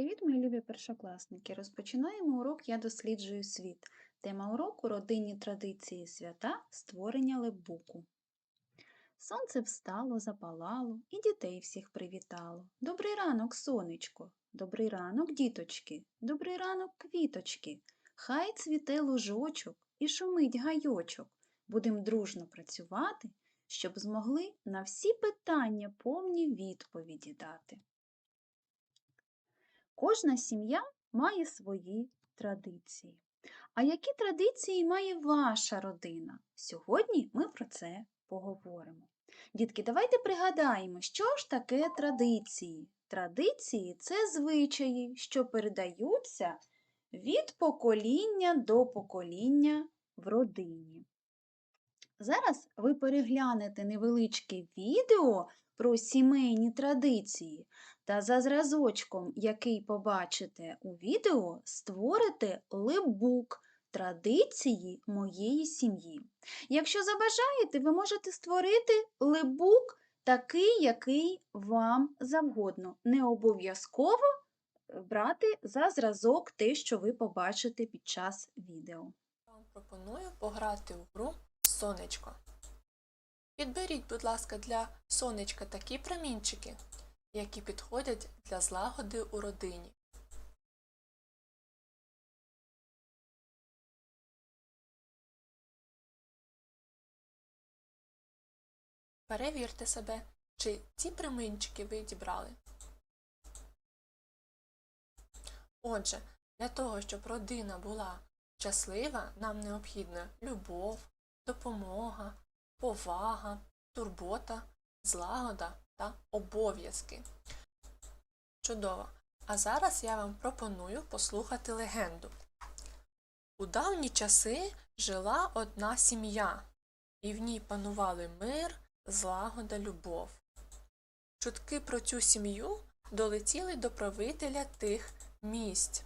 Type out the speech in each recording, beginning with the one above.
Привіт, мої любі першокласники! Розпочинаємо урок Я досліджую світ. Тема уроку родинні традиції свята створення лепбуку. Сонце встало, запалало і дітей всіх привітало. Добрий ранок, сонечко! Добрий ранок, діточки! Добрий ранок, квіточки! Хай цвіте лужочок і шумить гайочок. Будем дружно працювати, щоб змогли на всі питання повні відповіді дати. Кожна сім'я має свої традиції. А які традиції має ваша родина? Сьогодні ми про це поговоримо. Дітки, давайте пригадаємо, що ж таке традиції. Традиції це звичаї, що передаються від покоління до покоління в родині. Зараз ви переглянете невеличке відео про сімейні традиції та за зразочком, який побачите у відео, створите лебук традиції моєї сім'ї. Якщо забажаєте, ви можете створити лебук такий, який вам завгодно. Не обов'язково брати за зразок те, що ви побачите під час відео. Вам пропоную пограти у гру сонечко. Підберіть, будь ласка, для сонечка такі промінчики, які підходять для злагоди у родині. Перевірте себе, чи ці промінчики ви дібрали. Отже, для того, щоб родина була щаслива, нам необхідна любов, допомога, повага, турбота, злагода та обов'язки. Чудово! А зараз я вам пропоную послухати легенду. У давні часи жила одна сім'я, і в ній панували мир, злагода, любов. Чутки про цю сім'ю долетіли до правителя тих місць.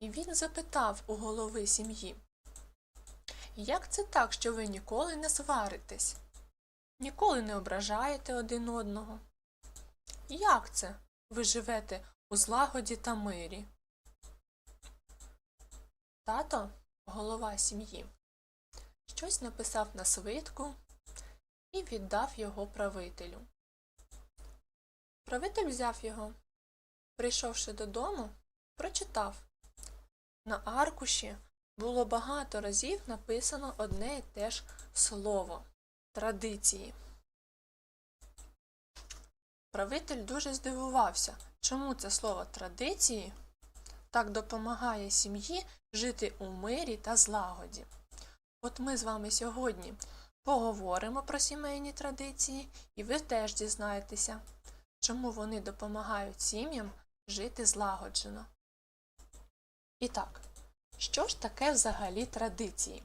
І він запитав у голови сім'ї, як це так, що ви ніколи не сваритесь? Ніколи не ображаєте один одного? Як це ви живете у злагоді та мирі? Тато, голова сім'ї, щось написав на свитку і віддав його правителю. Правитель взяв його, прийшовши додому, прочитав. На аркуші було багато разів написано одне і те ж слово традиції. Правитель дуже здивувався, чому це слово традиції так допомагає сім'ї жити у мирі та злагоді. От ми з вами сьогодні поговоримо про сімейні традиції, і ви теж дізнаєтеся, чому вони допомагають сім'ям жити злагоджено. І так, що ж таке взагалі традиції?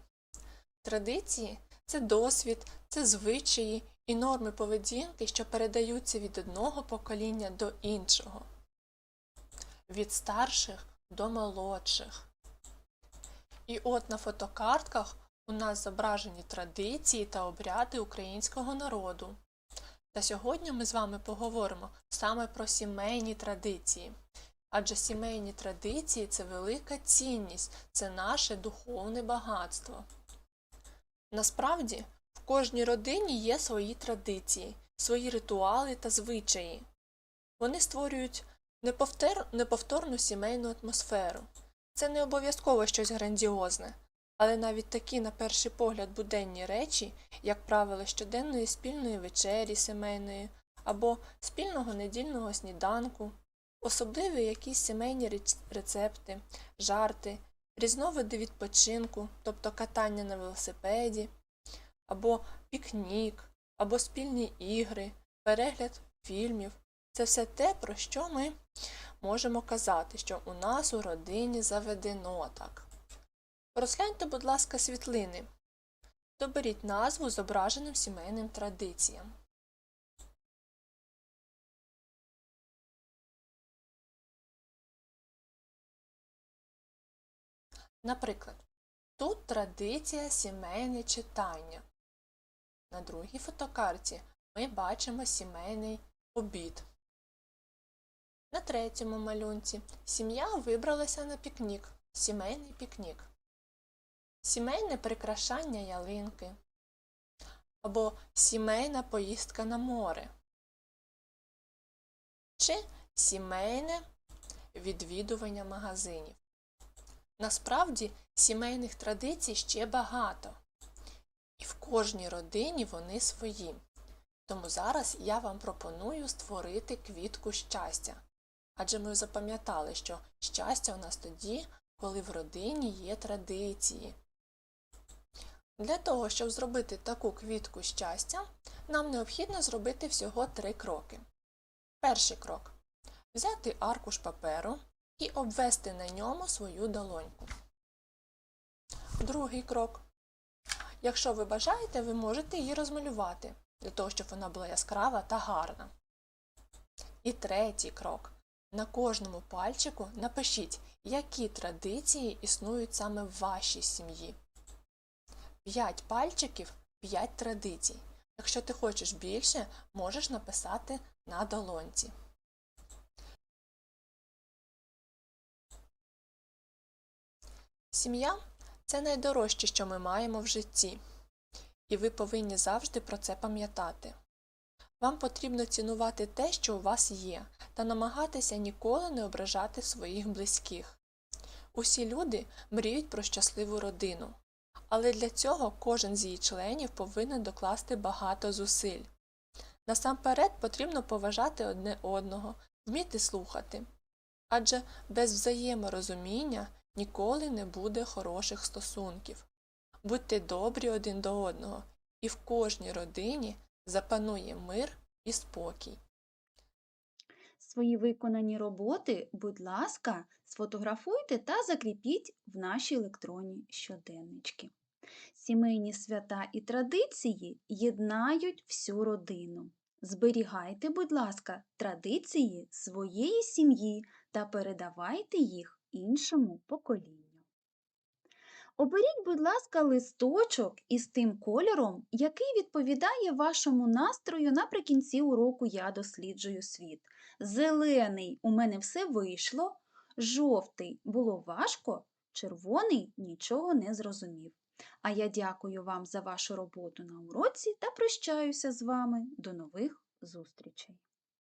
Традиції це досвід, це звичаї і норми поведінки, що передаються від одного покоління до іншого, від старших до молодших. І от на фотокартках у нас зображені традиції та обряди українського народу. Та сьогодні ми з вами поговоримо саме про сімейні традиції. Адже сімейні традиції це велика цінність, це наше духовне багатство. Насправді, в кожній родині є свої традиції, свої ритуали та звичаї. Вони створюють неповторну сімейну атмосферу. Це не обов'язково щось грандіозне, але навіть такі, на перший погляд, буденні речі, як правило, щоденної спільної вечері сімейної або спільного недільного сніданку, особливі якісь сімейні рецепти, жарти, різновиди відпочинку, тобто катання на велосипеді, або пікнік, або спільні ігри, перегляд фільмів. Це все те, про що ми можемо казати, що у нас у родині заведено так. Розгляньте, будь ласка, світлини. Доберіть назву зображеним сімейним традиціям. Наприклад, тут традиція сімейне читання. На другій фотокарті ми бачимо сімейний обід. На третьому малюнці сім'я вибралася на пікнік, сімейний пікнік. Сімейне прикрашання ялинки або сімейна поїздка на море чи сімейне відвідування магазинів. Насправді сімейних традицій ще багато, і в кожній родині вони свої. Тому зараз я вам пропоную створити квітку щастя. Адже ми запам'ятали, що щастя у нас тоді, коли в родині є традиції. Для того, щоб зробити таку квітку щастя, нам необхідно зробити всього три кроки. Перший крок взяти аркуш паперу і обвести на ньому свою долоньку. Другий крок. Якщо ви бажаєте, ви можете її розмалювати, для того, щоб вона була яскрава та гарна. І третій крок. На кожному пальчику напишіть, які традиції існують саме в вашій сім'ї. П'ять пальчиків, п'ять традицій. Якщо ти хочеш більше, можеш написати на долонці. Сім'я це найдорожче, що ми маємо в житті, і ви повинні завжди про це пам'ятати. Вам потрібно цінувати те, що у вас є, та намагатися ніколи не ображати своїх близьких. Усі люди мріють про щасливу родину, але для цього кожен з її членів повинен докласти багато зусиль. Насамперед потрібно поважати одне одного, вміти слухати. Адже без взаєморозуміння ніколи не буде хороших стосунків. Будьте добрі один до одного, і в кожній родині запанує мир і спокій. Свої виконані роботи, будь ласка, сфотографуйте та закріпіть в наші електронні щоденнички. Сімейні свята і традиції єднають всю родину. Зберігайте, будь ласка, традиції своєї сім'ї та передавайте їх іншому поколінню. Оберіть, будь ласка, листочок із тим кольором, який відповідає вашому настрою наприкінці уроку Я досліджую світ. Зелений у мене все вийшло, жовтий було важко, червоний нічого не зрозумів. А я дякую вам за вашу роботу на уроці та прощаюся з вами. До нових зустрічей!